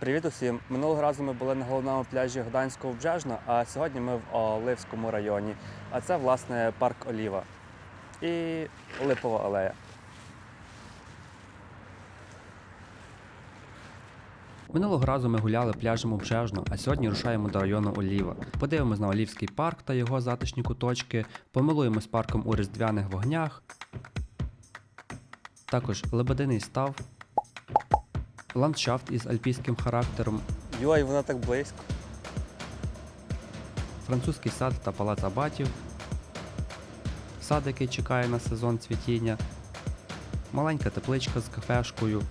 Привіт усім! Минулого разу ми були на головному пляжі Гданського Вбжежна, а сьогодні ми в Оливському районі. А це, власне, парк Оліва і Липова алея. Минулого разу ми гуляли пляжем Обжежно, а сьогодні рушаємо до району Оліва. Подивимось на Олівський парк та його затишні куточки, помилуємось парком у різдвяних вогнях, також Лебединий став, ландшафт із альпійським характером. Йой, вона так близько. Французький сад та палац абатів. Сад, який чекає на сезон цвітіння. Маленька тепличка з кафешкою.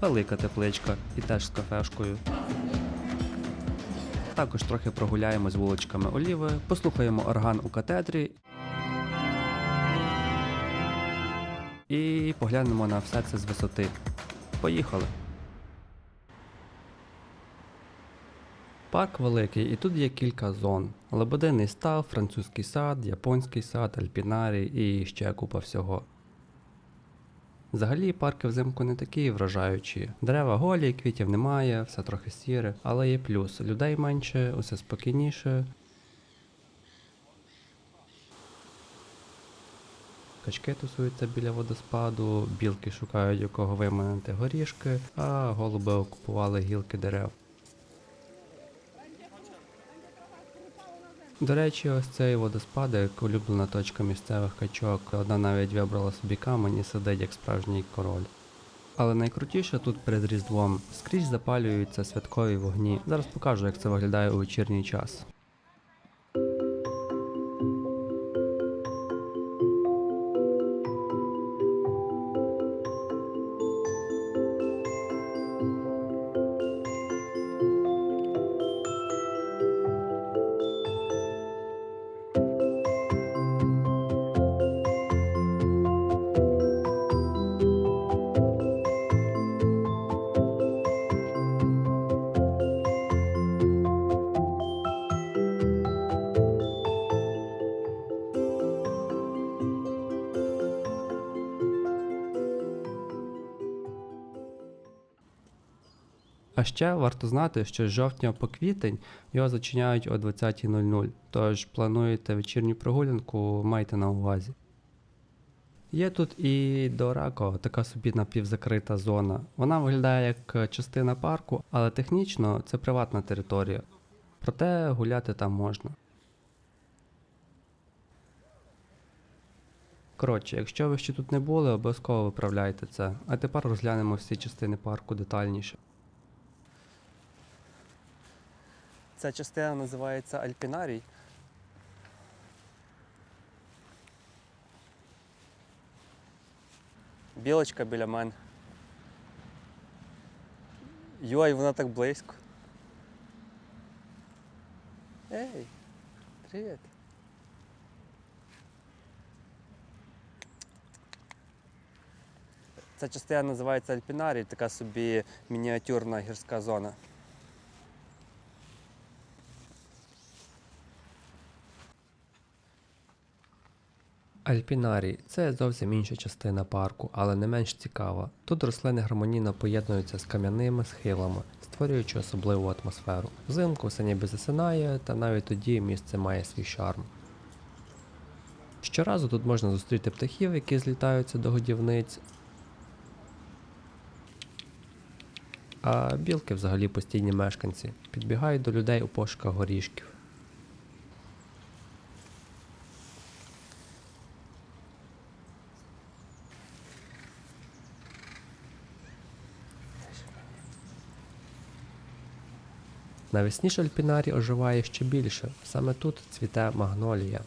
Велика тепличка і теж з кафешкою. Також трохи прогуляємось вуличками Оліви, послухаємо орган у катедрі і поглянемо на все це з висоти. Поїхали. Парк великий, і тут є кілька зон: Лебединий став, французький сад, японський сад, альпінарій і ще купа всього. Взагалі парки взимку не такі вражаючі. Дерева голі, квітів немає, все трохи сіре, але є плюс. Людей менше, усе спокійніше. Качки тусуються біля водоспаду, білки шукають у кого виманити горішки, а голуби окупували гілки дерев. До речі, ось цей водоспад як улюблена точка місцевих качок. Одна навіть вибрала собі камень і сидить як справжній король. Але найкрутіше тут перед Різдвом скрізь запалюються святкові вогні. Зараз покажу, як це виглядає у вечірній час. А ще варто знати, що з жовтня по квітень його зачиняють о 20.00, тож плануєте вечірню прогулянку, майте на увазі. Є тут і Дорако, така собі напівзакрита зона. Вона виглядає як частина парку, але технічно це приватна територія. Проте гуляти там можна. Коротше, якщо ви ще тут не були, обов'язково виправляйте це. А тепер розглянемо всі частини парку детальніше. Ця частина називається Альпінарій. Білочка біля мене. Йой, вона так близько. Ей, привіт. Ця частина називається Альпінарій, така собі мініатюрна гірська зона. Альпінарій це зовсім інша частина парку, але не менш цікава. Тут рослини гармонійно поєднуються з кам'яними схилами, створюючи особливу атмосферу. Взимку все ніби засинає, та навіть тоді місце має свій шарм. Щоразу тут можна зустріти птахів, які злітаються до годівниць. А білки взагалі постійні мешканці, підбігають до людей у пошуках горішків. Навесні шальпінарі оживає ще більше. Саме тут цвіте магнолія.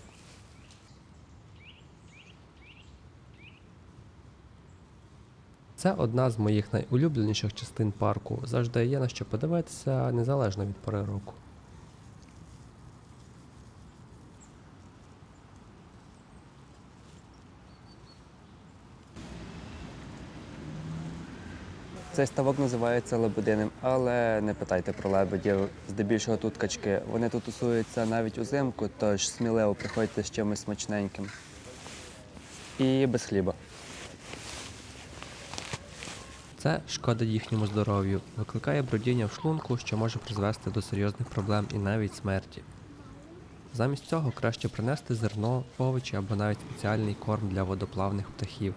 Це одна з моїх найулюбленіших частин парку. Завжди є на що подивитися, незалежно від пори року. Цей ставок називається лебединим, але не питайте про лебедів. Здебільшого тут качки. Вони тут тусуються навіть узимку, тож сміливо приходьте з чимось смачненьким. І без хліба. Це шкодить їхньому здоров'ю, викликає бродіння в шлунку, що може призвести до серйозних проблем і навіть смерті. Замість цього краще принести зерно, овочі або навіть спеціальний корм для водоплавних птахів.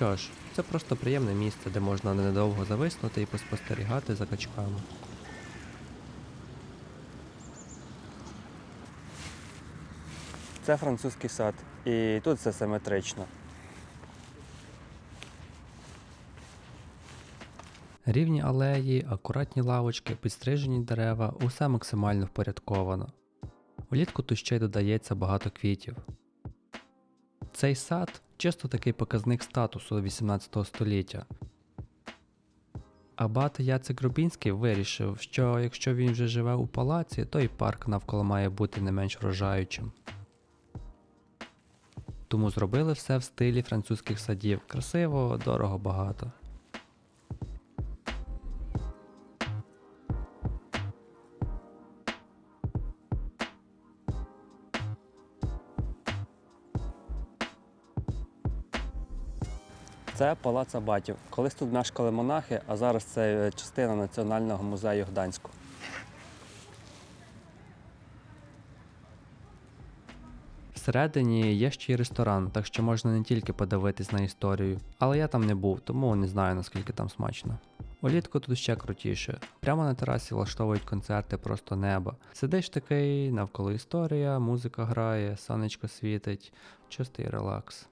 Що ж, це просто приємне місце, де можна ненадовго зависнути і поспостерігати за качками. Це французький сад, і тут все симетрично. Рівні алеї, акуратні лавочки, підстрижені дерева усе максимально впорядковано. Влітку тут ще й додається багато квітів. Цей сад чисто такий показник статусу 18 століття. Абат Яцек Рубінський вирішив, що якщо він вже живе у палаці, то і парк навколо має бути не менш вражаючим. Тому зробили все в стилі французьких садів. Красиво, дорого, багато. Це палац Абатів. Колись тут мешкали монахи, а зараз це е, частина Національного музею Гданську. Всередині є ще й ресторан, так що можна не тільки подивитись на історію, але я там не був, тому не знаю наскільки там смачно. Улітку тут ще крутіше. Прямо на терасі влаштовують концерти просто неба. Сидиш такий, навколо історія, музика грає, сонечко світить, чистий релакс.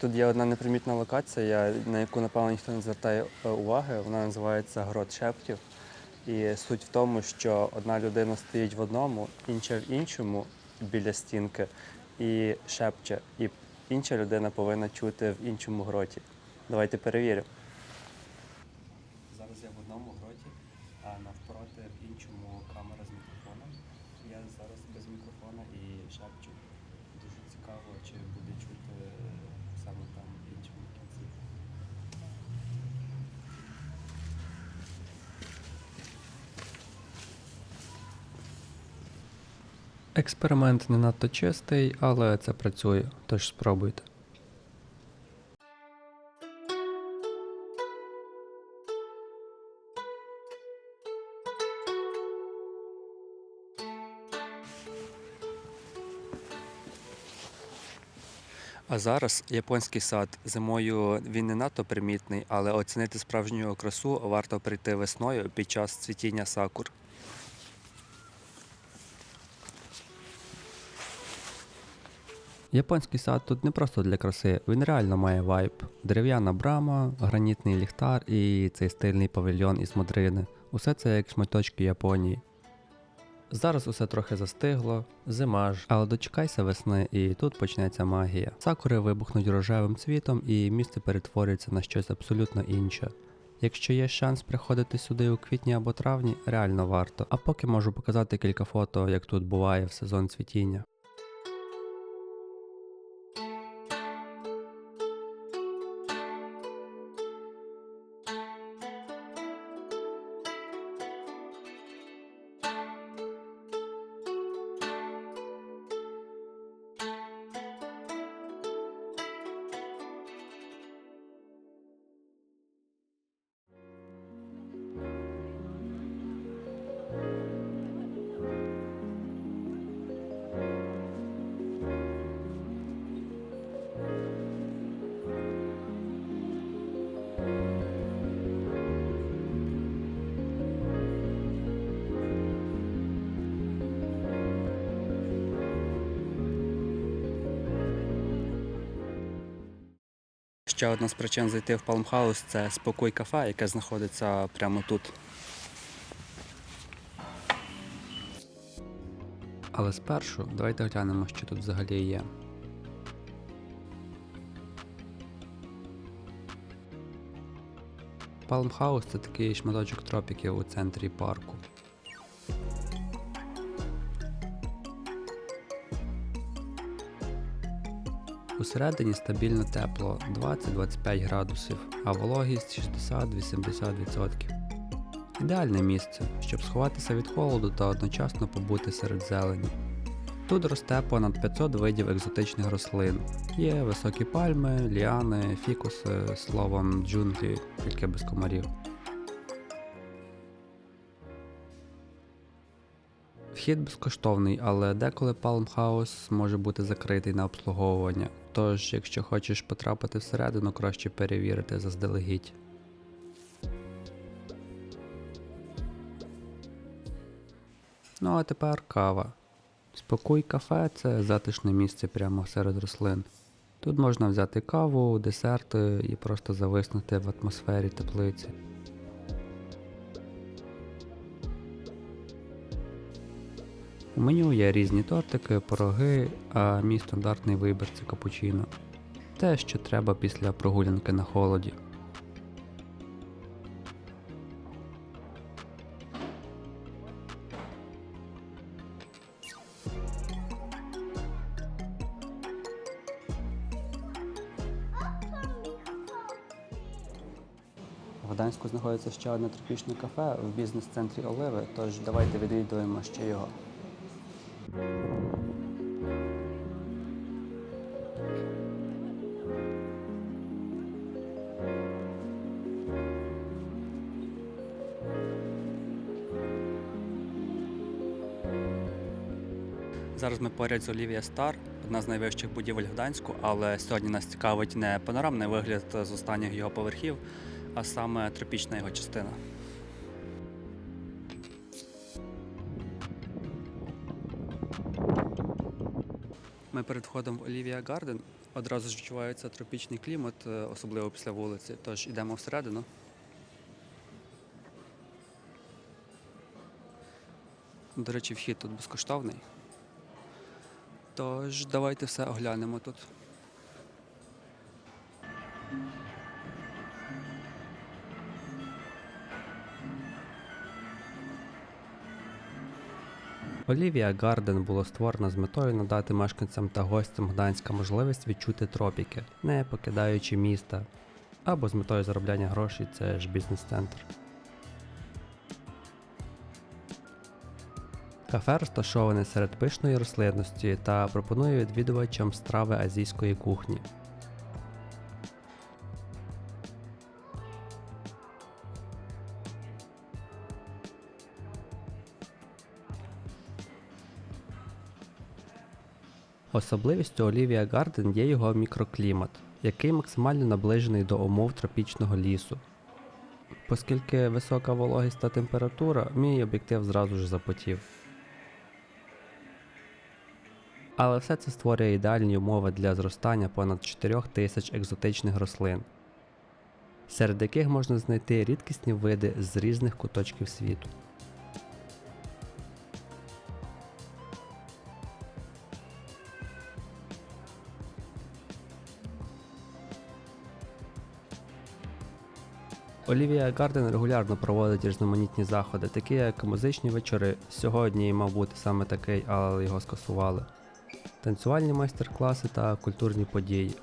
Тут є одна непримітна локація, на яку, напевно, ніхто не звертає е, уваги. Вона називається Грот Шептів. І суть в тому, що одна людина стоїть в одному, інша в іншому біля стінки і шепче. І інша людина повинна чути в іншому гроті. Давайте перевіримо. Зараз я в одному гроті, а навпроти в іншому камера з мікрофоном. Я зараз без мікрофона і шепчу. Дуже цікаво, чи буде чути саме там в іншому кінці. Експеримент не надто чистий, але це працює, тож спробуйте. А зараз японський сад. Зимою він не надто примітний, але оцінити справжню красу варто прийти весною під час цвітіння сакур. Японський сад тут не просто для краси, він реально має вайб. Дерев'яна брама, гранітний ліхтар і цей стильний павільйон із модрини. Усе це як шматочки Японії. Зараз усе трохи застигло, зима ж, але дочекайся весни, і тут почнеться магія. Сакури вибухнуть рожевим цвітом, і місце перетворюється на щось абсолютно інше. Якщо є шанс приходити сюди у квітні або травні, реально варто. А поки можу показати кілька фото, як тут буває в сезон цвітіння. Ще одна з причин зайти в Палмхаус це спокій кафе, яке знаходиться прямо тут. Але спершу давайте глянемо, що тут взагалі є. Палмхаус це такий шматочок тропіків у центрі парку. Усередині стабільно тепло 20-25 градусів, а вологість 60-80%. Ідеальне місце, щоб сховатися від холоду та одночасно побути серед зелені. Тут росте понад 500 видів екзотичних рослин. Є високі пальми, ліани, фікуси, словом, джунглі, тільки без комарів. Вхід безкоштовний, але деколи Palm House може бути закритий на обслуговування. Тож, якщо хочеш потрапити всередину, краще перевірити заздалегідь. Ну а тепер кава. Спокій кафе це затишне місце прямо серед рослин. Тут можна взяти каву, десерти і просто зависнути в атмосфері теплиці. У меню є різні тортики, пироги, а мій стандартний вибір це капучино. Те, що треба після прогулянки на холоді. В Гданську знаходиться ще одне тропічне кафе в бізнес-центрі Оливи, тож давайте відвідуємо ще його. Зараз ми поряд з Олівія Стар, одна з найвищих будівель Гданську, але сьогодні нас цікавить не панорамний вигляд з останніх його поверхів, а саме тропічна його частина. Ми перед входом в Олівія Гарден одразу ж відчувається тропічний клімат, е, особливо після вулиці. Тож йдемо всередину. До речі, вхід тут безкоштовний. Тож давайте все оглянемо тут. Олівія Гарден було створено з метою надати мешканцям та гостям Гданська можливість відчути тропіки, не покидаючи міста, або з метою заробляння грошей це ж бізнес-центр. Кафе розташоване серед пишної рослинності та пропонує відвідувачам страви азійської кухні. Особливістю Олівія Гарден є його мікроклімат, який максимально наближений до умов тропічного лісу. Оскільки висока вологість та температура, мій об'єктив зразу ж запотів. Але все це створює ідеальні умови для зростання понад 4 тисяч екзотичних рослин, серед яких можна знайти рідкісні види з різних куточків світу. Олівія Гарден регулярно проводить різноманітні заходи, такі як музичні вечори. Сьогодні мав бути саме такий, але його скасували. Танцювальні майстер-класи та культурні події.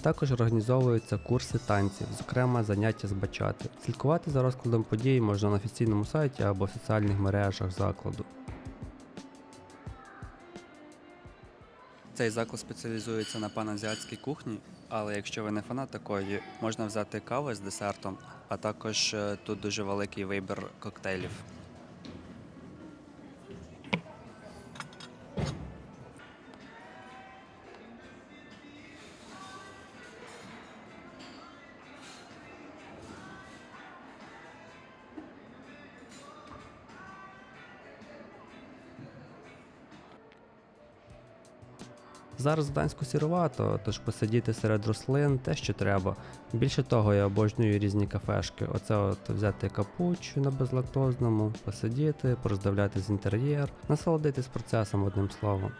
Також організовуються курси танців, зокрема заняття з бачати. Слідкувати за розкладом подій можна на офіційному сайті або в соціальних мережах закладу. Цей заклад спеціалізується на паназіатській кухні, але якщо ви не фанат такої, можна взяти каву з десертом, а також е, тут дуже великий вибір коктейлів. Зараз в Гданську сірувато, тож посидіти серед рослин те, що треба. Більше того, я обожнюю різні кафешки. Оце от взяти капучу на безлактозному, посидіти, пороздивляти з інтер'єр, насолодитись процесом одним словом.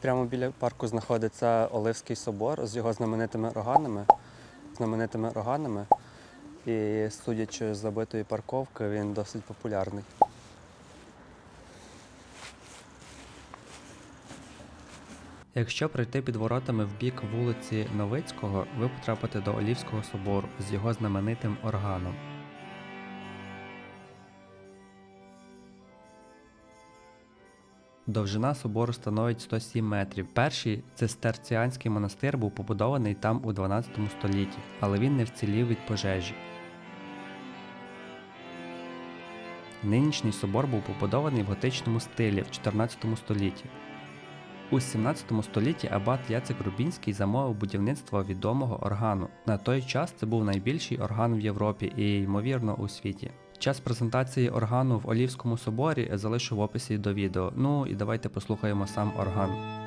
Прямо біля парку знаходиться Оливський собор з його знаменитими роганами. Знаменитими роганами. І судячи з забитої парковки, він досить популярний. Якщо пройти під воротами в бік вулиці Новицького, ви потрапите до Олівського собору з його знаменитим органом. Довжина собору становить 107 метрів. Перший цистерціанський монастир був побудований там у 12 столітті, але він не вцілів від пожежі. Нинішній собор був побудований в готичному стилі в 14 столітті. У 17 столітті абат Яцек Рубінський замовив будівництво відомого органу. На той час це був найбільший орган в Європі і, ймовірно, у світі. Час презентації органу в Олівському соборі залишу в описі до відео. Ну і давайте послухаємо сам орган.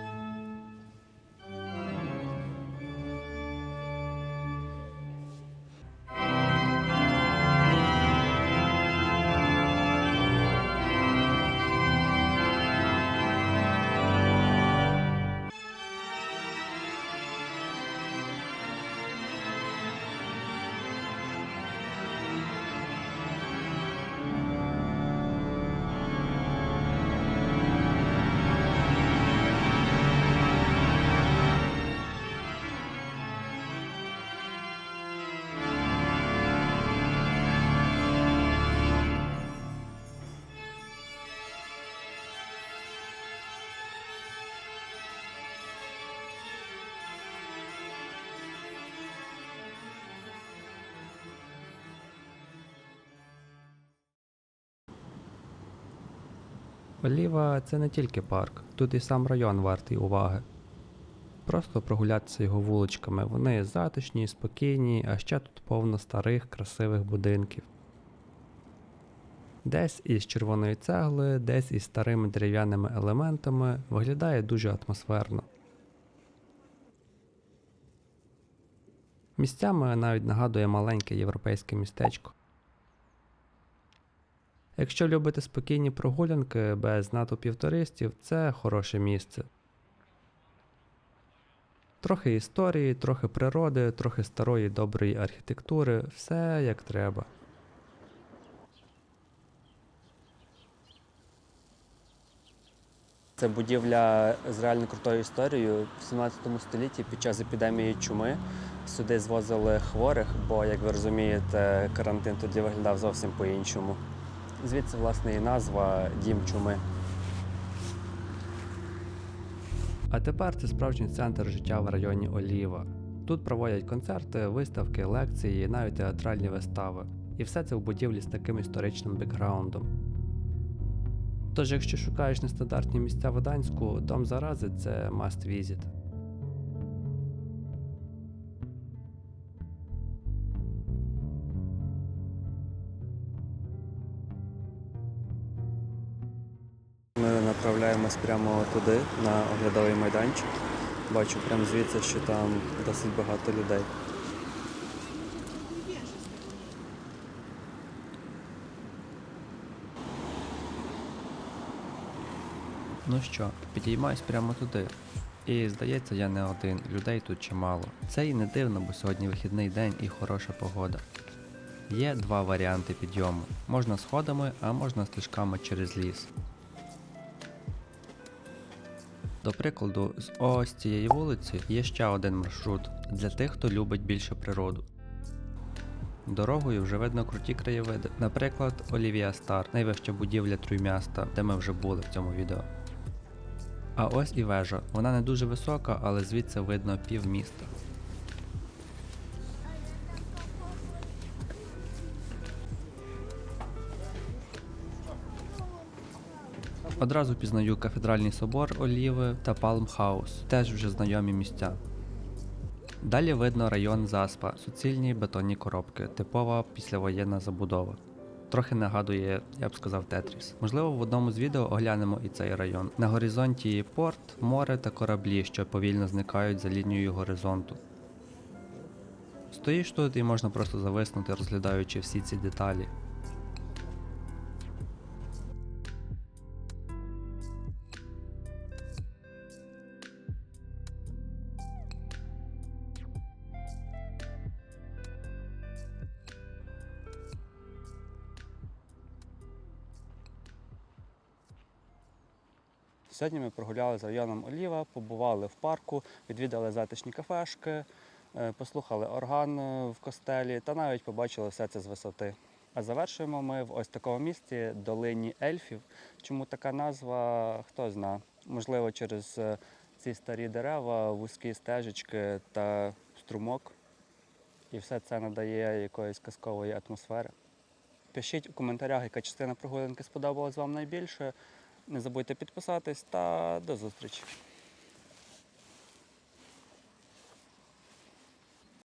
Оліва це не тільки парк, тут і сам район вартий уваги. Просто прогулятися його вуличками, вони затишні, спокійні, а ще тут повно старих, красивих будинків. Десь із червоної цегли, десь із старими дерев'яними елементами, виглядає дуже атмосферно. Місцями навіть нагадує маленьке європейське містечко. Якщо любите спокійні прогулянки без натовпів туристів, це хороше місце. Трохи історії, трохи природи, трохи старої доброї архітектури, все як треба. Це будівля з реально крутою історією. В 17 столітті під час епідемії чуми сюди звозили хворих, бо, як ви розумієте, карантин тоді виглядав зовсім по-іншому. Звідси, власне, і назва Дім чуми. А тепер це справжній центр життя в районі Оліва. Тут проводять концерти, виставки, лекції, навіть театральні вистави. І все це в будівлі з таким історичним бекграундом. Тож, якщо шукаєш нестандартні місця в Гданську, дом зарази це must visit. Направляємось прямо туди, на оглядовий майданчик. Бачу прямо звідси, що там досить багато людей. Ну що, підіймаюсь прямо туди. І здається, я не один, людей тут чимало. Це і не дивно, бо сьогодні вихідний день і хороша погода. Є два варіанти підйому: можна сходами, а можна стежками через ліс. До прикладу, з ось цієї вулиці є ще один маршрут для тих, хто любить більше природу. Дорогою вже видно круті краєвиди, наприклад, Олівія Стар, найвища будівля Трюймяста, де ми вже були в цьому відео. А ось і вежа. Вона не дуже висока, але звідси видно пів міста. Одразу пізнаю кафедральний собор Оліви та Палмхаус, теж вже знайомі місця. Далі видно район Заспа, суцільні бетонні коробки, типова післявоєнна забудова. Трохи нагадує, я б сказав, Тетріс. Можливо, в одному з відео оглянемо і цей район. На горизонті порт, море та кораблі, що повільно зникають за лінією горизонту. Стоїш тут і можна просто зависнути, розглядаючи всі ці деталі. Сьогодні ми прогулялися районом Оліва, побували в парку, відвідали затишні кафешки, е, послухали орган е, в костелі та навіть побачили все це з висоти. А завершуємо ми в ось такому місті долині ельфів. Чому така назва, хто зна. Можливо, через е, ці старі дерева, вузькі стежечки та струмок. І все це надає якоїсь казкової атмосфери. Пишіть у коментарях, яка частина прогулянки сподобалась вам найбільше. Не забудьте підписатись та до зустрічі.